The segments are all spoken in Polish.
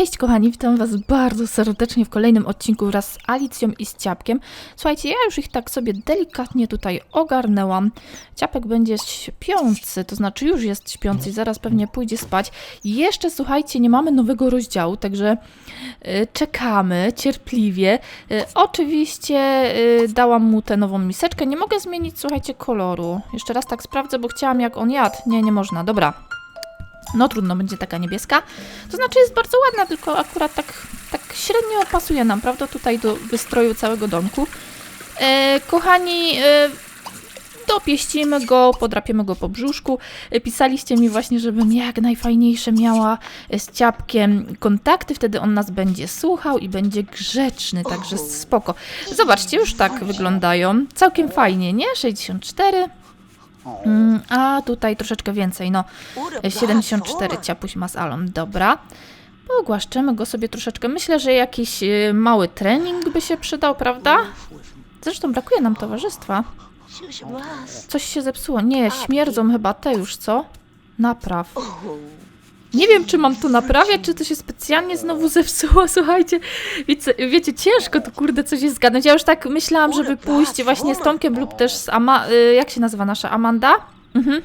Cześć kochani, witam was bardzo serdecznie w kolejnym odcinku wraz z Alicją i z Ciapkiem. Słuchajcie, ja już ich tak sobie delikatnie tutaj ogarnęłam. Ciapek będzie śpiący, to znaczy już jest śpiący i zaraz pewnie pójdzie spać. Jeszcze słuchajcie, nie mamy nowego rozdziału, także y, czekamy cierpliwie. Y, oczywiście y, dałam mu tę nową miseczkę. Nie mogę zmienić, słuchajcie, koloru. Jeszcze raz tak sprawdzę, bo chciałam jak on jadł. Nie, nie można, dobra. No trudno, będzie taka niebieska. To znaczy jest bardzo ładna, tylko akurat tak, tak średnio pasuje nam, prawda, tutaj do wystroju całego domku. E, kochani, e, dopieścimy go, podrapiemy go po brzuszku. E, pisaliście mi właśnie, żebym jak najfajniejsze miała e, z ciapkiem kontakty, wtedy on nas będzie słuchał i będzie grzeczny, także spoko. Zobaczcie, już tak wyglądają. Całkiem fajnie, nie? 64. Mm, a tutaj troszeczkę więcej, no 74 ciapuś ma z alą, dobra. Pogłaszczymy go sobie troszeczkę. Myślę, że jakiś y, mały trening by się przydał, prawda? Zresztą brakuje nam towarzystwa. Coś się zepsuło. Nie, śmierdzą chyba te już, co? Napraw. Nie wiem, czy mam to naprawiać, czy to się specjalnie znowu zepsuło, słuchajcie. Wiecie, wiecie ciężko to kurde coś jest zgadnąć. Ja już tak myślałam, żeby pójść właśnie z Tomkiem lub też z Ama... y, Jak się nazywa nasza Amanda? Mhm.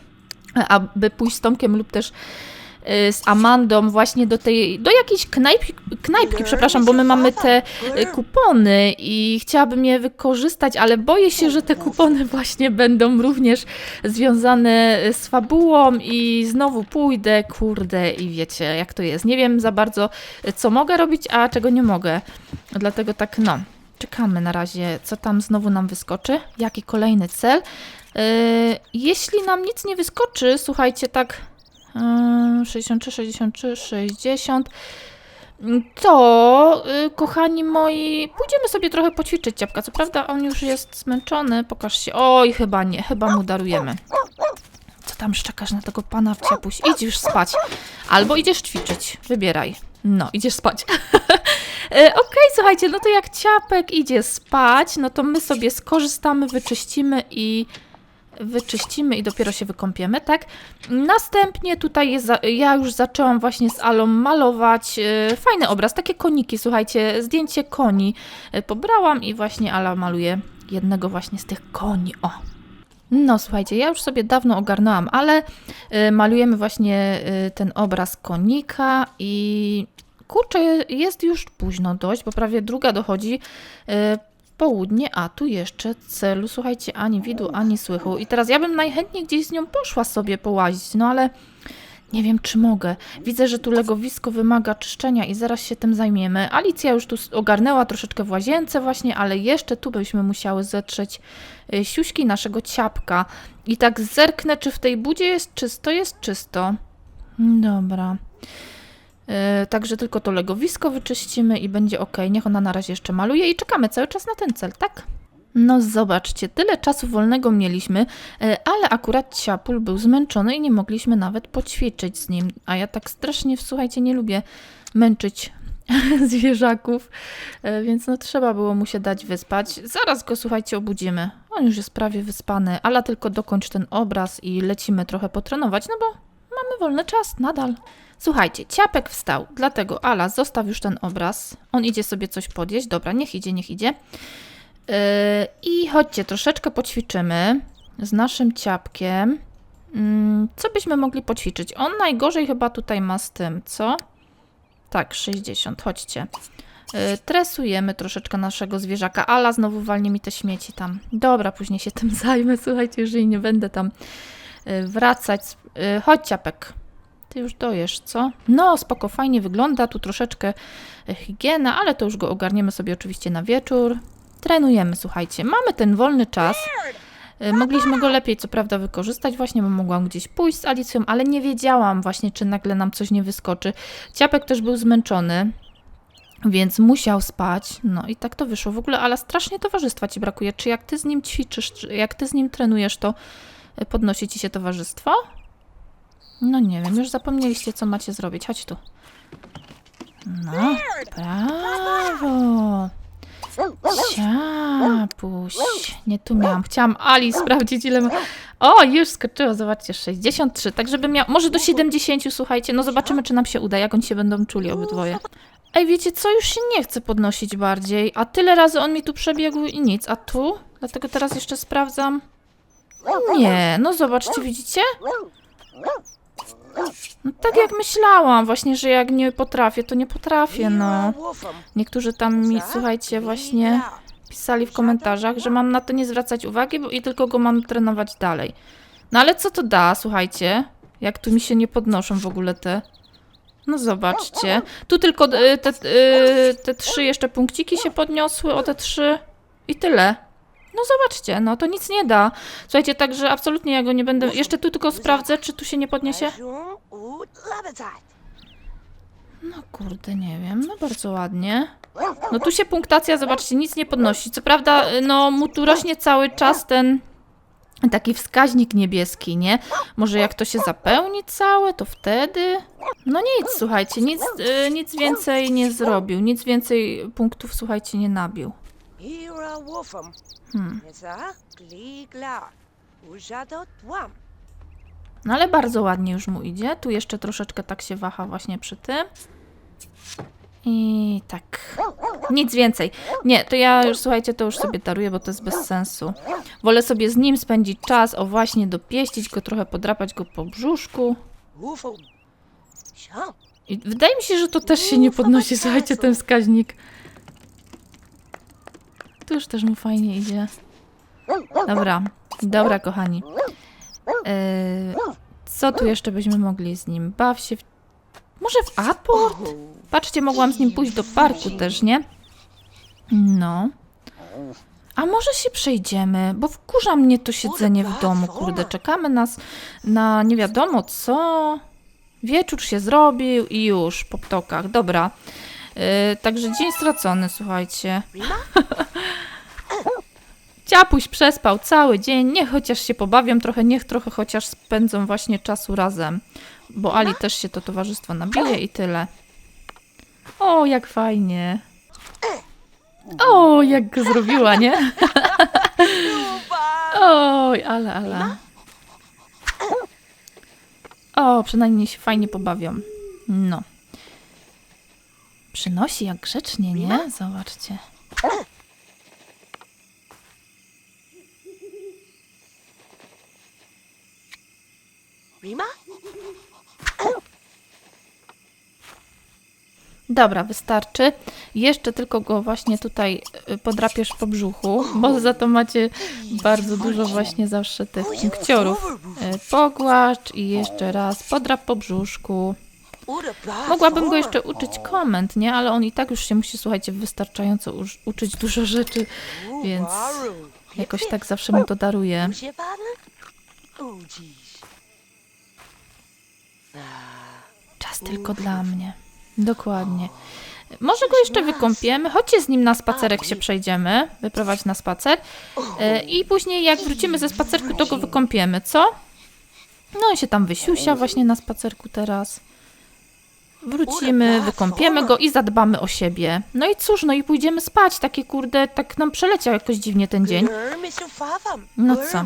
Aby pójść z Tomkiem lub też z Amandą właśnie do tej, do jakiejś knajpki, knajpki, przepraszam, bo my mamy te y, kupony i chciałabym je wykorzystać, ale boję się, że te kupony właśnie będą również związane z fabułą i znowu pójdę, kurde, i wiecie, jak to jest. Nie wiem za bardzo, co mogę robić, a czego nie mogę. Dlatego tak, no, czekamy na razie, co tam znowu nam wyskoczy, jaki kolejny cel. Yy, jeśli nam nic nie wyskoczy, słuchajcie, tak 63, 63, 60, to, yy, kochani moi, pójdziemy sobie trochę poćwiczyć ciapka. Co prawda on już jest zmęczony, pokaż się. Oj, chyba nie, chyba mu darujemy. Co tam szczekasz na tego pana w ciapuś? Idź już spać. Albo idziesz ćwiczyć. Wybieraj. No, idziesz spać. E, Okej, słuchajcie, no to jak ciapek idzie spać, no to my sobie skorzystamy, wyczyścimy i wyczyścimy i dopiero się wykąpiemy, tak? Następnie tutaj jest, ja już zaczęłam właśnie z Alą malować e, fajny obraz, takie koniki, słuchajcie, zdjęcie koni e, pobrałam i właśnie Ala maluje jednego właśnie z tych koni, o. No słuchajcie, ja już sobie dawno ogarnęłam, ale y, malujemy właśnie ten obraz konika i kurczę, jest już późno dość, bo prawie druga dochodzi południe, a tu jeszcze celu, słuchajcie, ani widu, ani słychu. I teraz ja bym najchętniej gdzieś z nią poszła sobie połazić, no ale nie wiem, czy mogę. Widzę, że tu legowisko wymaga czyszczenia i zaraz się tym zajmiemy. Alicja już tu ogarnęła troszeczkę w łazience właśnie, ale jeszcze tu byśmy musiały zetrzeć y, siuśki naszego ciapka. I tak zerknę, czy w tej budzie jest czysto. Jest czysto. Dobra. Y, Także tylko to legowisko wyczyścimy i będzie ok. Niech ona na razie jeszcze maluje i czekamy cały czas na ten cel, tak? No zobaczcie, tyle czasu wolnego mieliśmy, e, ale akurat Ciapul był zmęczony i nie mogliśmy nawet poćwiczyć z nim. A ja tak strasznie, słuchajcie, nie lubię męczyć zwierzaków, e, więc no trzeba było mu się dać wyspać. Zaraz go, słuchajcie, obudzimy. On już jest prawie wyspany, ale tylko dokończ ten obraz i lecimy trochę potrenować, no bo mamy wolny czas nadal. Słuchajcie, ciapek wstał, dlatego Ala, zostaw już ten obraz. On idzie sobie coś podjeść. Dobra, niech idzie, niech idzie. Yy, I chodźcie, troszeczkę poćwiczymy z naszym ciapkiem. Mm, Co byśmy mogli poćwiczyć? On najgorzej chyba tutaj ma z tym, co? Tak, 60, chodźcie. Yy, Tresujemy troszeczkę naszego zwierzaka. Ala znowu walnie mi te śmieci tam. Dobra, później się tym zajmę, słuchajcie, jeżeli nie będę tam yy, wracać. Yy, Chodź, ciapek. Ty już dojesz, co? No, spoko, fajnie wygląda. Tu troszeczkę e, higiena, ale to już go ogarniemy sobie oczywiście na wieczór. Trenujemy, słuchajcie. Mamy ten wolny czas. Mogliśmy go lepiej, co prawda, wykorzystać, właśnie, bo mogłam gdzieś pójść z Alicją, ale nie wiedziałam właśnie, czy nagle nam coś nie wyskoczy. Ciapek też był zmęczony, więc musiał spać. No i tak to wyszło. W ogóle, ale strasznie towarzystwa ci brakuje. Czy jak ty z nim ćwiczysz, czy jak ty z nim trenujesz, to podnosi ci się towarzystwo? No nie wiem, już zapomnieliście, co macie zrobić. Chodź tu. No, brawo. Ciapuś. Nie tu miałam. Chciałam Ali sprawdzić, ile ma. O, już skoczyło, zobaczcie, 63. Tak, żeby miał. Może do 70, słuchajcie. No zobaczymy, czy nam się uda, jak oni się będą czuli obydwoje. Ej, wiecie co? Już się nie chce podnosić bardziej. A tyle razy on mi tu przebiegł i nic. A tu? Dlatego teraz jeszcze sprawdzam. Nie, no zobaczcie, widzicie? No tak jak myślałam, właśnie, że jak nie potrafię, to nie potrafię, no. Niektórzy tam mi, słuchajcie, właśnie pisali w komentarzach, że mam na to nie zwracać uwagi bo i tylko go mam trenować dalej. No ale co to da, słuchajcie? Jak tu mi się nie podnoszą w ogóle te... No zobaczcie. Tu tylko y, te, y, te trzy jeszcze punkciki się podniosły, o te trzy i tyle. No zobaczcie, no to nic nie da. Słuchajcie, także absolutnie ja go nie będę... Jeszcze tu tylko sprawdzę, czy tu się nie podniesie. No kurde, nie wiem, no bardzo ładnie. No tu się punktacja, zobaczcie, nic nie podnosi. Co prawda, no mu tu rośnie cały czas ten taki wskaźnik niebieski, nie? Może jak to się zapełni całe, to wtedy... No nic, słuchajcie, nic, y, nic więcej nie zrobił, nic więcej punktów, słuchajcie, nie nabił. Hmm. No ale bardzo ładnie już mu idzie. Tu jeszcze troszeczkę tak się waha właśnie przy tym. I tak. Nic więcej. Nie, to ja już, słuchajcie, to już sobie daruję, bo to jest bez sensu. Wolę sobie z nim spędzić czas, o właśnie dopieścić go, trochę podrapać go po brzuszku. I wydaje mi się, że to też się nie podnosi, słuchajcie, ten wskaźnik. Tu już też mu fajnie idzie. Dobra, dobra, kochani. Eee, co tu jeszcze byśmy mogli z nim? Baw się w... Może w aport? Patrzcie, mogłam z nim pójść do parku też, nie? No. A może się przejdziemy, bo wkurza mnie to siedzenie w domu, kurde. Czekamy nas na nie wiadomo co. Wieczór się zrobił i już po ptokach. Dobra. Yy, także dzień stracony, słuchajcie. Ciapuś przespał cały dzień, niech chociaż się pobawią trochę, niech trochę chociaż spędzą właśnie czasu razem. Bo Ali też się to towarzystwo nabije i tyle. O, jak fajnie. O, jak go zrobiła, nie? Oj, ale, ale. O, przynajmniej się fajnie pobawią. No. Przynosi jak grzecznie, nie? Zobaczcie. Dobra, wystarczy. Jeszcze tylko go właśnie tutaj y, podrapiesz po brzuchu, bo za to macie bardzo dużo właśnie zawsze tych punkciorów. Y, Pogłaszcz i jeszcze raz podrap po brzuszku. Mogłabym go jeszcze uczyć komend, nie? Ale on i tak już się musi, słuchajcie, wystarczająco uczyć dużo rzeczy, więc jakoś tak zawsze mu to daruję. Czas tylko dla mnie. Dokładnie. Może go jeszcze wykąpiemy. Chodźcie z nim na spacerek się przejdziemy. Wyprowadź na spacer. E, I później jak wrócimy ze spacerku, to go wykąpiemy, co? No i się tam wysiusia właśnie na spacerku teraz. Wrócimy, wykąpiemy go i zadbamy o siebie. No i cóż, no i pójdziemy spać. Takie kurde, tak nam przeleciał jakoś dziwnie ten dzień. No co?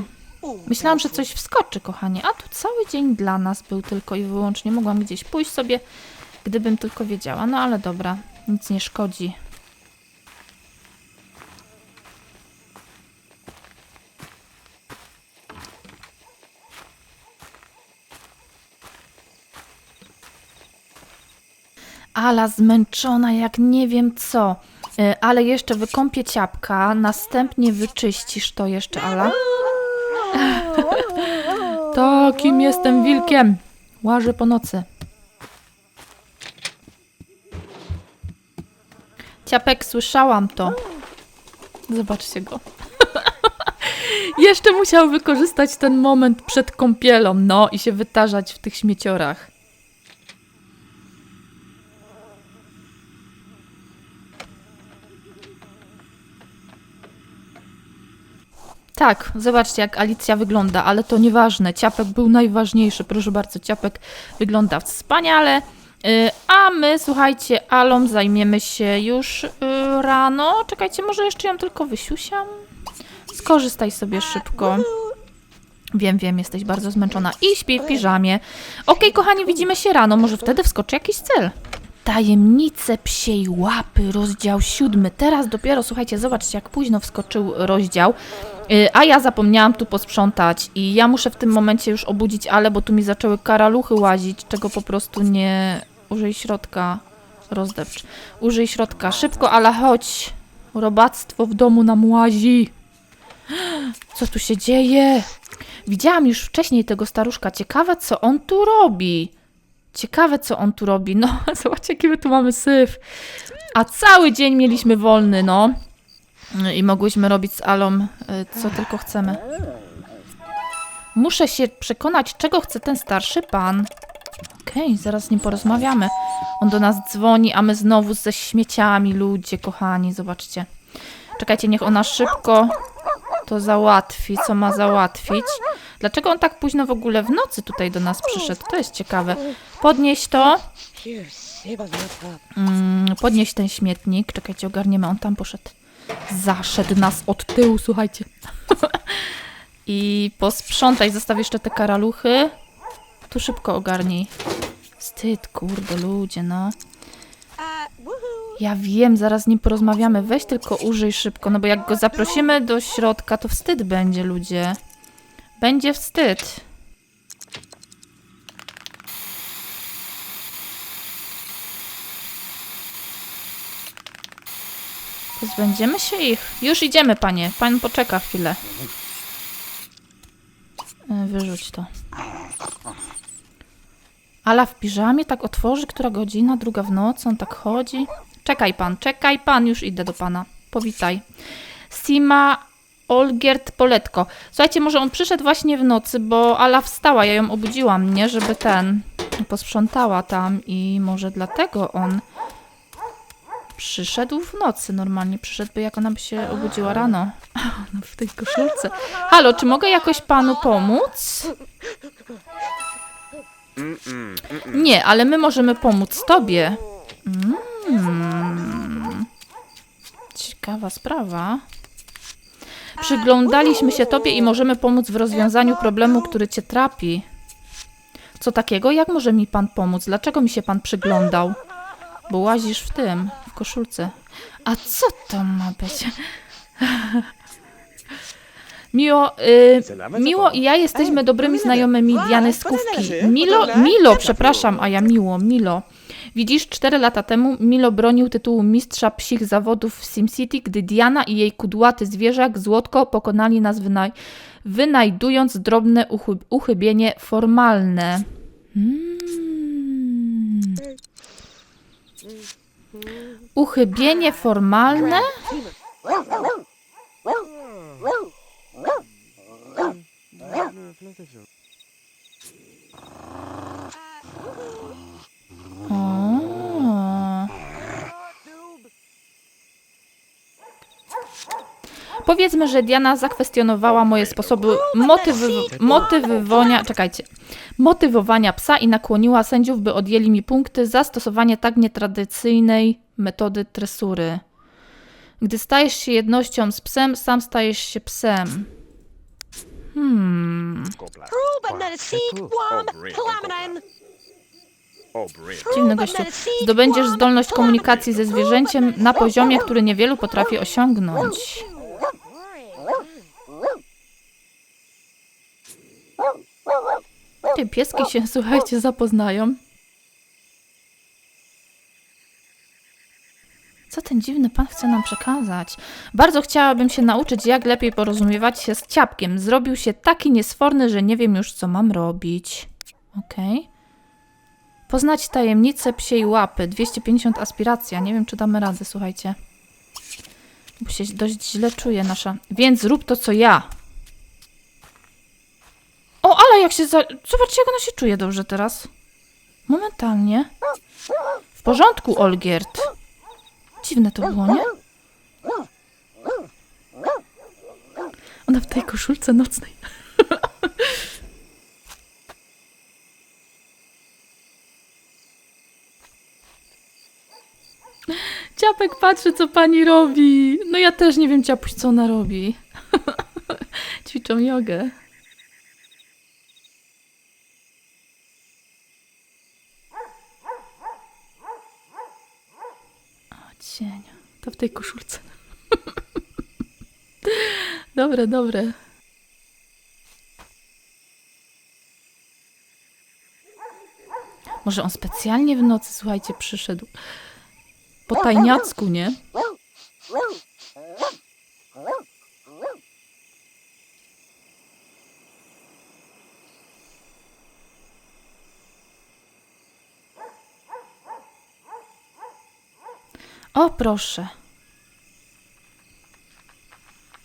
Myślałam, że coś wskoczy, kochanie, a tu cały dzień dla nas był tylko i wyłącznie. Mogłam gdzieś pójść sobie, gdybym tylko wiedziała. No ale dobra, nic nie szkodzi. Ala zmęczona jak nie wiem co. Y, Ale jeszcze wykąpię ciapka, następnie wyczyścisz to jeszcze, Ala. Takim jestem wilkiem. Łażę po nocy. Ciapek, słyszałam to. Zobaczcie go. Jeszcze musiał wykorzystać ten moment przed kąpielą, no i się wytarzać w tych śmieciorach. Tak, zobaczcie jak Alicja wygląda, ale to nieważne. Ciapek był najważniejszy. Proszę bardzo, Ciapek wygląda wspaniale. Y, A my, słuchajcie, Alą zajmiemy się już y, rano. Czekajcie, może jeszcze ją tylko wysiusiam? Skorzystaj sobie szybko. Wiem, wiem, jesteś bardzo zmęczona i śpi w piżamie. Okej, kochani, widzimy się rano, może wtedy wskoczy jakiś cel. Tajemnice psiej łapy, rozdział siódmy. Teraz dopiero, słuchajcie, zobaczcie, jak późno wskoczył rozdział. Yy, A ja zapomniałam tu posprzątać i ja muszę w tym momencie już obudzić Ale, bo tu mi zaczęły karaluchy łazić, czego po prostu nie... Użyj środka, rozdepcz. Użyj środka, szybko, ale chodź. Robactwo w domu nam łazi. Co tu się dzieje? Widziałam już wcześniej tego staruszka. Ciekawe, co on tu robi. Ciekawe, co on tu robi. No, zobaczcie, jaki my tu mamy syf. A cały dzień mieliśmy wolny, no. I mogłyśmy robić z Alą, y, co tylko chcemy. Muszę się przekonać, czego chce ten starszy pan. Okej, zaraz z nim porozmawiamy. On do nas dzwoni, a my znowu ze śmieciami, ludzie kochani, zobaczcie. Czekajcie, niech ona szybko to załatwi, co ma załatwić. Dlaczego on tak późno w ogóle w nocy tutaj do nas przyszedł? To jest ciekawe. Podnieś to. Mm, podnieś ten śmietnik. Czekajcie, ogarniemy. On tam poszedł. Zaszedł nas od tyłu, słuchajcie. I posprzątaj, zostaw jeszcze te karaluchy. Tu szybko ogarnij. Wstyd, kurde, ludzie, no. Ja wiem, zaraz z nim porozmawiamy. Weź tylko użyj szybko, no bo jak go zaprosimy do środka, to wstyd będzie, ludzie. Będzie wstyd. Pozbędziemy się ich. Już idziemy, panie. Pan poczeka chwilę. E, Wyrzuć to. Ala w piżamie tak otworzy, która godzina, druga w nocy, on tak chodzi. Czekaj pan, czekaj pan, już idę do pana. Powitaj. Sima Olgierd Poletko. Słuchajcie, może on przyszedł właśnie w nocy, bo Ala wstała, ja ją obudziłam, nie? Żeby ten, posprzątała tam i może dlatego on przyszedł w nocy normalnie. Przyszedłby, jak ona by się obudziła rano. No w tej koszulce. Halo, czy mogę jakoś panu pomóc? Nie, ale my możemy pomóc tobie. Mm. Ciekawa sprawa. Przyglądaliśmy się tobie i możemy pomóc w rozwiązaniu problemu, który cię trapi. Co takiego? Jak może mi pan pomóc? Dlaczego mi się pan przyglądał? Bo łazisz w tym, w koszulce. A co to ma być? Miło, y, Miło i ja jesteśmy dobrymi znajomymi Diany Skówki. Milo, Milo, przepraszam, a ja Miło, Milo. Widzisz, cztery lata temu Milo bronił tytułu mistrza psich zawodów w SimCity, gdy Diana i jej kudłaty zwierzak Złotko pokonali nas wynaj wynajdując drobne uchy uchybienie formalne. Mm. Uchybienie formalne? Powiedzmy, że Diana zakwestionowała moje sposoby motywy, motywowania, czekajcie, motywowania psa i nakłoniła sędziów, by odjęli mi punkty za stosowanie tak nietradycyjnej metody tresury. Gdy stajesz się jednością z psem, sam stajesz się psem. Hmm. Dziwny gościu. Zdobędziesz zdolność komunikacji ze zwierzęciem na poziomie, który niewielu potrafi osiągnąć. Te pieski się, słuchajcie, zapoznają. Co ten dziwny pan chce nam przekazać? Bardzo chciałabym się nauczyć, jak lepiej porozumiewać się z ciapkiem. Zrobił się taki niesforny, że nie wiem już, co mam robić. Okej. Poznać tajemnicę psiej łapy. 250 aspiracja. Nie wiem, czy damy radę, słuchajcie. Bo się dość źle czuje nasza. Więc zrób to, co ja. O, ale jak się za... Zobaczcie, jak ona się czuje dobrze teraz. Momentalnie. W porządku, Olgierd. Dziwne to było, nie? Ona w tej koszulce nocnej. Ciapek patrzy, co pani robi. No ja też nie wiem, ciapuś, co ona robi. Ćwiczą jogę. To w tej koszulce. dobre, dobre. Może on specjalnie w nocy, słuchajcie, przyszedł. Po tajniacku, nie? O, proszę.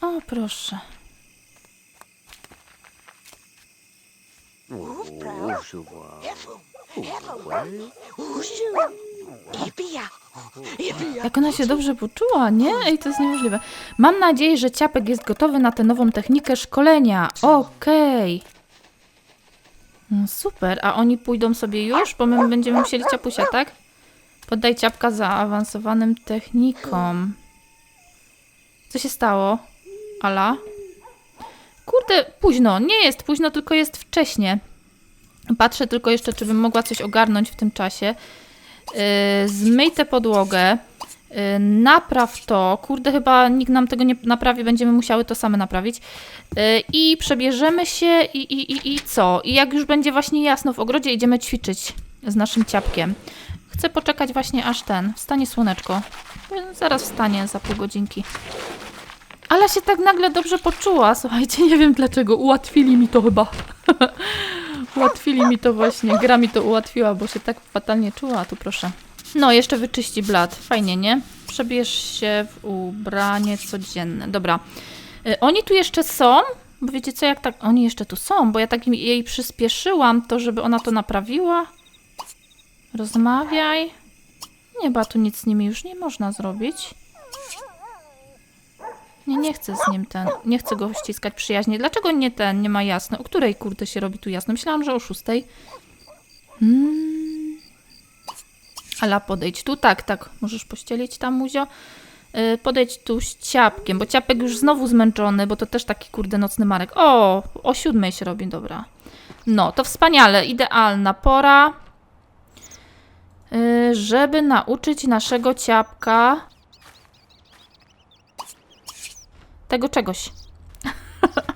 O, proszę. Jak ona się dobrze poczuła, nie? Ej, to jest niemożliwe. Mam nadzieję, że Ciapek jest gotowy na tę nową technikę szkolenia. Okej. No super, a oni pójdą sobie już? Bo my będziemy musieli Ciapusia, tak? Poddaj Ciapka zaawansowanym technikom. Co się stało? Ala? Kurde, późno. Nie jest późno, tylko jest wcześnie. Patrzę tylko jeszcze, czy bym mogła coś ogarnąć w tym czasie. Yy, zmyj tę podłogę. Yy, napraw to. Kurde, chyba nikt nam tego nie naprawi, będziemy musiały to same naprawić. Yy, I przebierzemy się i, i, i, i co? I jak już będzie właśnie jasno w ogrodzie, idziemy ćwiczyć z naszym ciapkiem. Chcę poczekać właśnie aż ten. Wstanie słoneczko. Yy, Zaraz wstanie za pół godzinki. Ale się tak nagle dobrze poczuła. Słuchajcie, nie wiem dlaczego. Ułatwili mi to chyba. Ułatwili mi to właśnie. Gra mi to ułatwiła, bo się tak fatalnie czuła. Tu proszę. No, jeszcze wyczyści blat. Fajnie, nie? Przebierz się w ubranie codzienne. Dobra. Y, oni tu jeszcze są? Bo wiecie co, jak tak... Oni jeszcze tu są, bo ja tak jej przyspieszyłam to, żeby ona to naprawiła. Rozmawiaj. Nie, bo tu nic z nimi już nie można zrobić. Nie, nie chcę z nim ten. Nie chcę go ściskać przyjaźnie. Dlaczego nie ten, nie ma jasno? O której kurde się robi tu jasno? Myślałam, że o szóstej. Hmm. Ala, podejdź tu. Tak, tak. Możesz pościelić tam, Muzio. Yy, podejdź tu z ciapkiem, bo ciapek już znowu zmęczony, bo to też taki kurde nocny marek. O, o siódmej się robi, dobra. No, to wspaniale. Idealna pora, yy, żeby nauczyć naszego ciapka tego czegoś.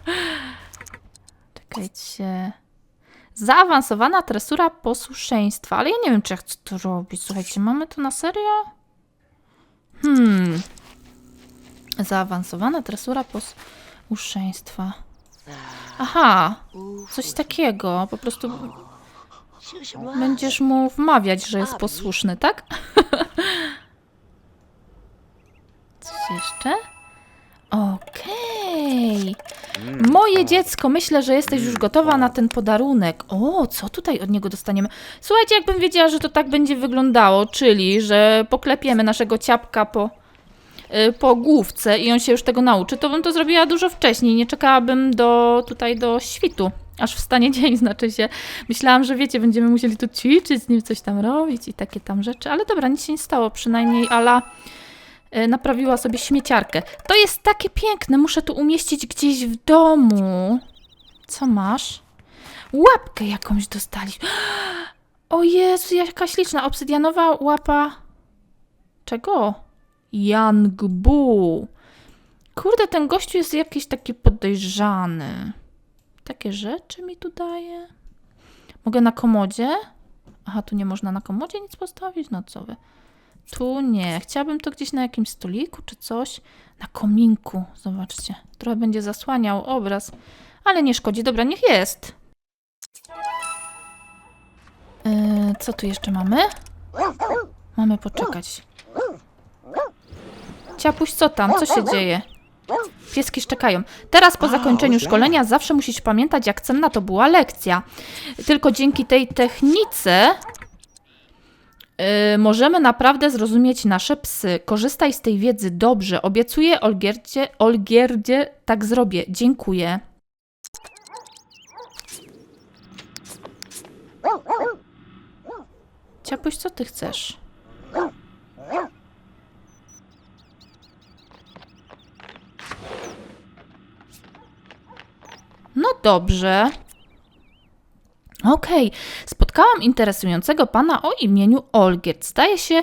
Czekajcie. Zaawansowana tresura posłuszeństwa. Ale ja nie wiem, czy ja chcę to robić. Słuchajcie, mamy to na serio? Hmm. Zaawansowana tresura posłuszeństwa. Aha, coś takiego. Po prostu będziesz mu wmawiać, że jest posłuszny, tak? Coś jeszcze? Okej. Moje dziecko, myślę, że jesteś już gotowa na ten podarunek. O, co tutaj od niego dostaniemy? Słuchajcie, jakbym wiedziała, że to tak będzie wyglądało, czyli, że poklepiemy naszego ciapka po, y, po główce i on się już tego nauczy, to bym to zrobiła dużo wcześniej. Nie czekałabym do, tutaj do świtu. Aż wstanie dzień, znaczy się. Myślałam, że wiecie, będziemy musieli tu ćwiczyć, z nim coś tam robić i takie tam rzeczy, ale dobra, nic się nie stało. Przynajmniej Ala naprawiła sobie śmieciarkę. To jest takie piękne, muszę tu umieścić gdzieś w domu. Co masz? Łapkę jakąś dostaliśmy. O Jezu, jaka śliczna. Obsydianowa łapa... Czego? Yangbu. Kurde, ten gościu jest jakiś taki podejrzany. Takie rzeczy mi tu daje. Mogę na komodzie? Aha, tu nie można na komodzie nic postawić? No co wy? Tu nie. Chciałabym to gdzieś na jakimś stoliku czy coś. Na kominku. Zobaczcie. Trochę będzie zasłaniał obraz. Ale nie szkodzi. Dobra, niech jest. Yy, co tu jeszcze mamy? Mamy poczekać. Ciapuś, co tam? Co się dzieje? Pieski szczekają. Teraz po zakończeniu szkolenia zawsze musisz pamiętać, jak cenna to była lekcja. Tylko dzięki tej technice yy, możemy naprawdę zrozumieć nasze psy. Korzystaj z tej wiedzy dobrze. Obiecuję Olgierdzie, Olgierdzie tak zrobię. Dziękuję. Ciapuś, co ty chcesz? No dobrze. Okej, spotkałam interesującego pana o imieniu Olgierd. Zdaje się,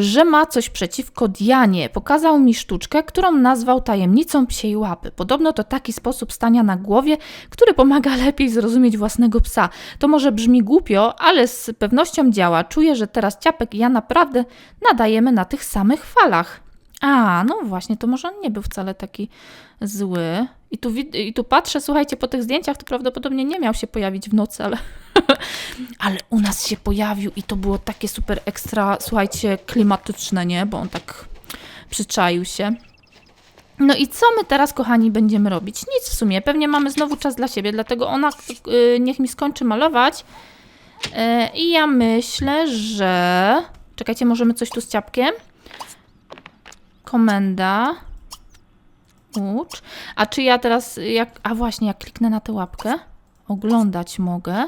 że ma coś przeciwko Dianie. Pokazał mi sztuczkę, którą nazwał tajemnicą psiej łapy. Podobno to taki sposób stania na głowie, który pomaga lepiej zrozumieć własnego psa. To może brzmi głupio, ale z pewnością działa. Czuję, że teraz Ciapek i ja naprawdę nadajemy na tych samych falach. A, no właśnie, to może on nie był wcale taki zły. I tu, I tu patrzę, słuchajcie, po tych zdjęciach to prawdopodobnie nie miał się pojawić w nocy, ale, ale u nas się pojawił i to było takie super ekstra, słuchajcie, klimatyczne, nie? Bo on tak przyczaił się. No i co my teraz, kochani, będziemy robić? Nic w sumie, pewnie mamy znowu czas dla siebie, dlatego ona y, niech mi skończy malować. Y, I ja myślę, że... Czekajcie, możemy coś tu z ciapkiem? Komenda. Ucz. A czy ja teraz, jak, a właśnie, jak kliknę na tę łapkę, oglądać mogę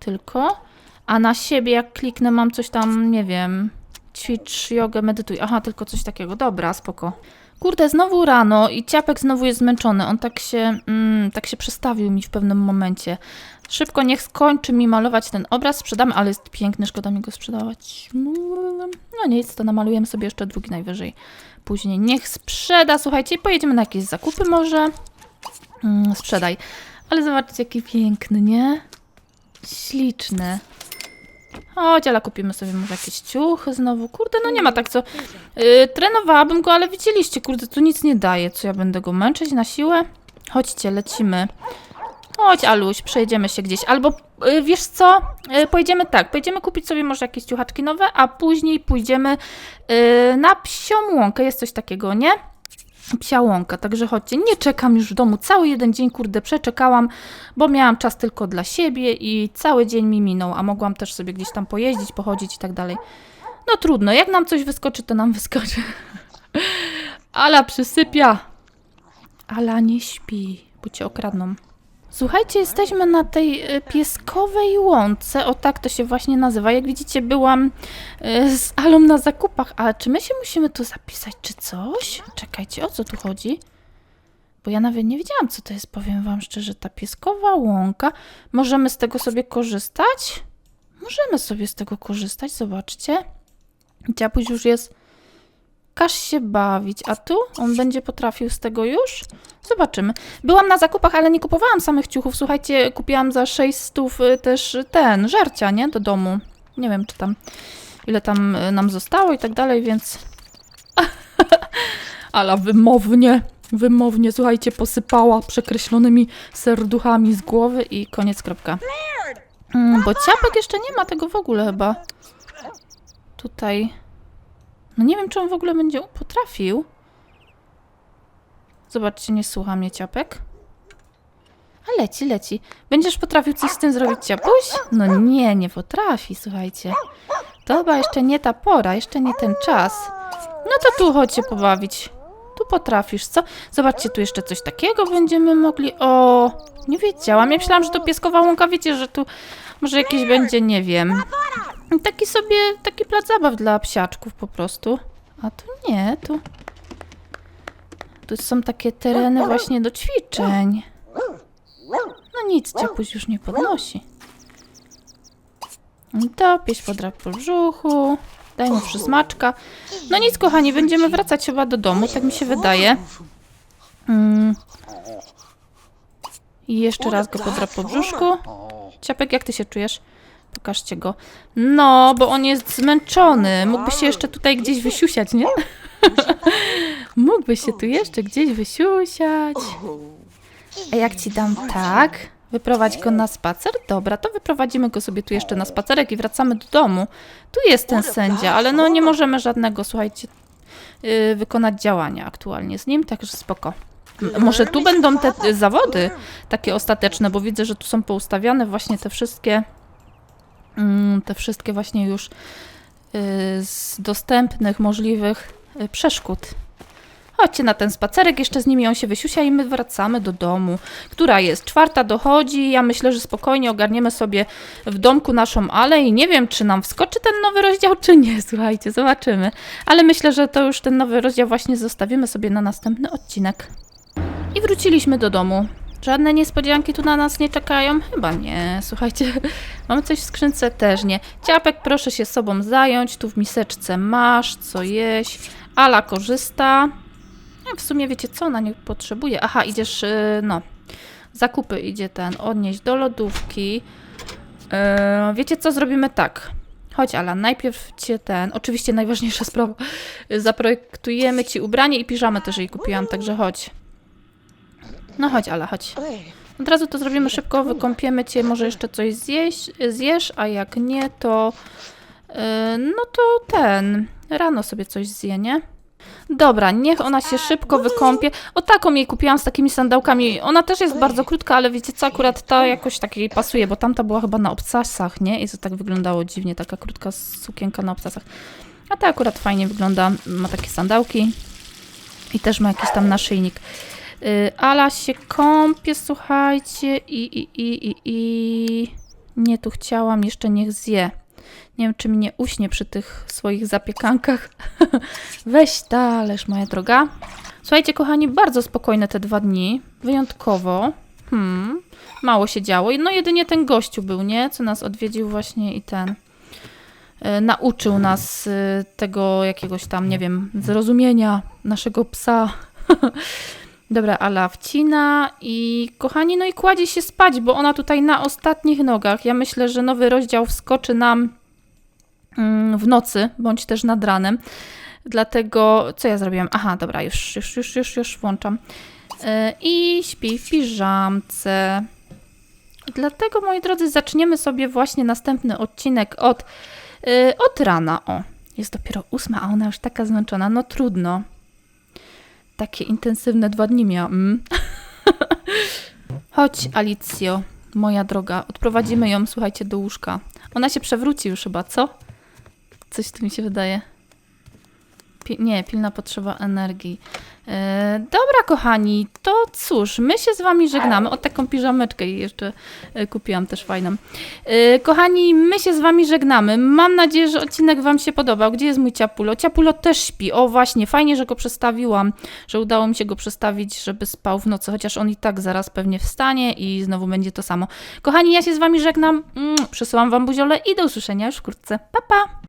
tylko, a na siebie jak kliknę mam coś tam, nie wiem, ćwicz jogę, medytuj. Aha, tylko coś takiego. Dobra, spoko. Kurde, znowu rano i ciapek znowu jest zmęczony. On tak się, mm, tak się przestawił mi w pewnym momencie. Szybko niech skończy mi malować ten obraz, sprzedamy, ale jest piękny, szkoda mi go sprzedawać. No nic, to namalujemy sobie jeszcze drugi najwyżej. Później niech sprzeda, słuchajcie, pojedziemy na jakieś zakupy może. Mm, sprzedaj. Ale zobaczcie, jaki piękny, nie? Śliczny. Chodź, ale kupimy sobie może jakieś ciuchy znowu. Kurde, no nie ma tak co. Yy, trenowałabym go, ale widzieliście, kurde, tu nic nie daje. Co ja będę go męczyć na siłę? Chodźcie, lecimy. Chodź, Aluś, przejedziemy się gdzieś. Albo yy, wiesz co? Yy, pojedziemy tak, pojedziemy kupić sobie może jakieś ciuchaczki nowe, a później pójdziemy yy, na psią łąkę. Jest coś takiego, nie? Psia łąka, także chodźcie. Nie czekam już w domu. Cały jeden dzień, kurde, przeczekałam, bo miałam czas tylko dla siebie i cały dzień mi minął, a mogłam też sobie gdzieś tam pojeździć, pochodzić i tak dalej. No trudno, jak nam coś wyskoczy, to nam wyskoczy. Ala przysypia. Ala nie śpi, bo cię okradną. Słuchajcie, jesteśmy na tej y, pieskowej łące, o tak to się właśnie nazywa. Jak widzicie, byłam y, z Alą na zakupach, ale czy my się musimy tu zapisać, czy coś? Czekajcie, o co tu chodzi? Bo ja nawet nie wiedziałam, co to jest, powiem wam szczerze, ta pieskowa łąka. Możemy z tego sobie korzystać? Możemy sobie z tego korzystać, zobaczcie. Dziabuś już jest... Każ się bawić, a tu on będzie potrafił z tego już? Zobaczymy. Byłam na zakupach, ale nie kupowałam samych ciuchów. Słuchajcie, kupiłam za 600 y, też ten, żarcia, nie? Do domu. Nie wiem, czy tam, ile tam y, nam zostało i tak dalej, więc... Ale wymownie, wymownie, słuchajcie, posypała przekreślonymi serduchami z głowy i koniec, kropka. Mm, bo ciapek jeszcze nie ma tego w ogóle chyba. Tutaj... No nie wiem, czy on w ogóle będzie potrafił. Zobaczcie, nie słucha mnie ciapek. A leci, leci. Będziesz potrafił coś z tym zrobić, ciapuś? No nie, nie potrafi, słuchajcie. To chyba jeszcze nie ta pora, jeszcze nie ten czas. No to tu chodź się pobawić. Tu potrafisz, co? Zobaczcie, tu jeszcze coś takiego będziemy mogli... O, nie wiedziałam. Ja myślałam, że to pieskowa łąka, wiecie, że tu może jakieś będzie, nie wiem. Taki sobie, taki plac zabaw dla psiaczków po prostu. A tu nie, tu... Tu są takie tereny właśnie do ćwiczeń. No nic, ciapuś już nie podnosi. To, pieś podrap po brzuchu. Daj mu przysmaczka. No nic, kochani, będziemy wracać chyba do domu, tak mi się wydaje. Mm. I jeszcze raz go podrap po brzuszku. Ciapek, jak ty się czujesz? Pokażcie go. No, bo on jest zmęczony. Mógłby się jeszcze tutaj gdzieś wysiusiać, nie? Mógłby się tu jeszcze gdzieś wysiusiać. A jak ci dam tak? Wyprowadź go na spacer? Dobra, to wyprowadzimy go sobie tu jeszcze na spacerek i wracamy do domu. Tu jest ten sędzia, ale no nie możemy żadnego, słuchajcie, yy, wykonać działania aktualnie z nim, także spoko. M- Może tu będą te y, zawody takie ostateczne, bo widzę, że tu są poustawiane właśnie te wszystkie te wszystkie właśnie już y, z dostępnych, możliwych y, przeszkód. Chodźcie na ten spacerek, jeszcze z nimi on się wysiusia i my wracamy do domu. Która jest? Czwarta dochodzi, ja myślę, że spokojnie ogarniemy sobie w domku naszą alę i nie wiem, czy nam wskoczy ten nowy rozdział, czy nie, słuchajcie, zobaczymy. Ale myślę, że to już ten nowy rozdział właśnie zostawimy sobie na następny odcinek. I wróciliśmy do domu. Żadne niespodzianki tu na nas nie czekają? Chyba nie, słuchajcie. Mamy coś w skrzynce? Też nie. Ciapek, proszę się sobą zająć. Tu w miseczce masz co jeść. Ala korzysta. E, W sumie wiecie co, ona nie potrzebuje. Aha, idziesz, y, no. Zakupy idzie ten, odnieść do lodówki. E, wiecie co, zrobimy tak. Chodź Ala, najpierw cię ten, oczywiście najważniejsza sprawa, zaprojektujemy ci ubranie i piżamę też jej kupiłam, także chodź. No chodź Ala, chodź. Od razu to zrobimy szybko, wykąpiemy cię, może jeszcze coś zjeść, zjesz, a jak nie, to yy, no to ten, rano sobie coś zje, nie? Dobra, niech ona się szybko wykąpie. O taką jej kupiłam z takimi sandałkami. Ona też jest bardzo krótka, ale wiecie co, akurat ta jakoś tak jej pasuje, bo tamta była chyba na obcasach, nie? I to tak wyglądało dziwnie, taka krótka sukienka na obcasach. A ta akurat fajnie wygląda, ma takie sandałki i też ma jakiś tam naszyjnik. Y, Ala się kąpie, słuchajcie, i, i, i, i, i... Nie, tu chciałam, jeszcze niech zje. Nie wiem, czy mi nie uśnie przy tych swoich zapiekankach. Weź talerz, moja droga. Słuchajcie, kochani, bardzo spokojne te dwa dni. Wyjątkowo. Hmm, mało się działo. No jedynie ten gościu był, nie? Co nas odwiedził właśnie i ten... y, Nauczył nas y, tego jakiegoś tam, nie wiem, zrozumienia naszego psa. Dobra, Ala wcina i kochani, no i kładzie się spać, bo ona tutaj na ostatnich nogach. Ja myślę, że nowy rozdział wskoczy nam mm, w nocy, bądź też nad ranem. Dlatego, co ja zrobiłam? Aha, dobra, już, już, już, już, już włączam. Yy, I śpi w piżamce. Dlatego, moi drodzy, zaczniemy sobie właśnie następny odcinek od, yy, od rana. O, jest dopiero ósma, a ona już taka zmęczona. No trudno. Takie intensywne dwa dni miałam. Mm. Chodź, Alicjo, moja droga. Odprowadzimy ją, słuchajcie, do łóżka. Ona się przewróci już chyba, co? Coś tu mi się wydaje. Pi- nie, pilna potrzeba energii. E, dobra, kochani, to cóż, my się z wami żegnamy. O, taką piżameczkę jeszcze e, kupiłam, też fajną. E, kochani, my się z wami żegnamy. Mam nadzieję, że odcinek wam się podobał. Gdzie jest mój ciapulo? Ciapulo też śpi. O, właśnie, fajnie, że go przestawiłam, że udało mi się go przestawić, żeby spał w nocy, chociaż on i tak zaraz pewnie wstanie i znowu będzie to samo. Kochani, ja się z wami żegnam. Mm, Przesyłam wam buziole i do usłyszenia już wkrótce. Pa, pa!